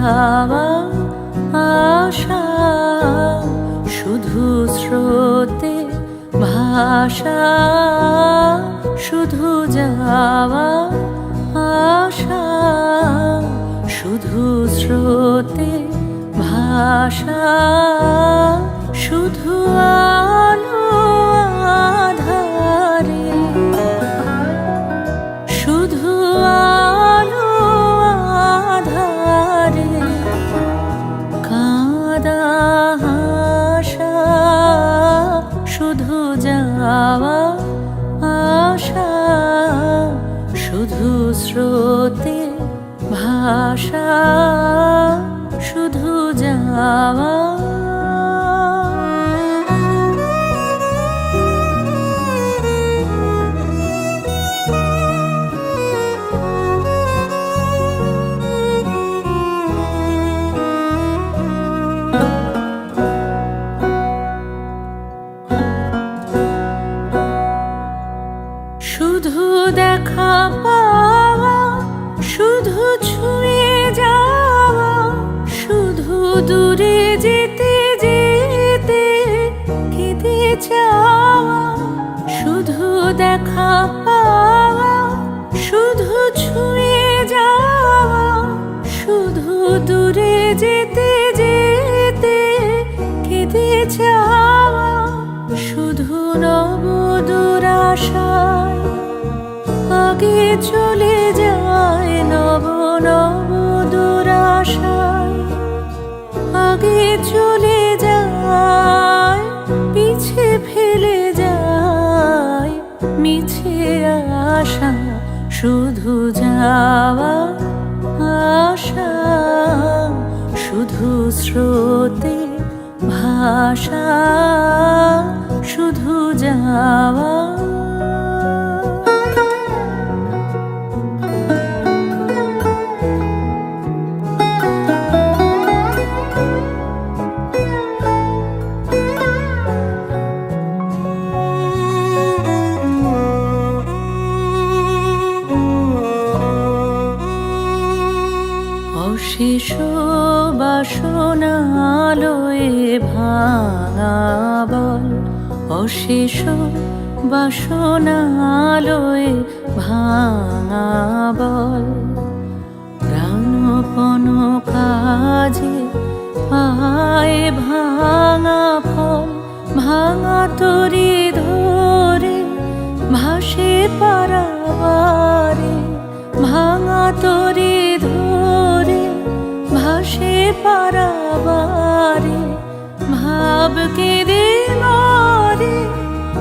হাওয়া আশা শুধু স্রোতে ভাষা শুধু যাওয়া আশা শুধু স্রোতে ভাষা। শুধু স্রোতে ভাষা শুধু যাওয়া শুধু দেখা যেতে যেতে কেঁদে যাওয়া শুধু দেখা পাওয়া শুধু ছুঁয়ে যাওয়া, শুধু দূরে যেতে যেতে কেঁদে যাওয়া আশা শুধু যাওয়া আশা শুধু স্রোতে ভাষা শুধু যাওয়া অশেষ বাসনালয়ে ভাঙা বল। অশেষ বাসনালয়ে ভাঙা বল। প্রাণপণ কাজে পায়ে ভাঙা ফল। ভাঙা তরি ধরে ভাসে পারাবারে পারাবারে ভাব কেঁদে মরে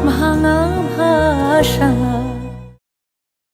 ভাঙা ভাষা।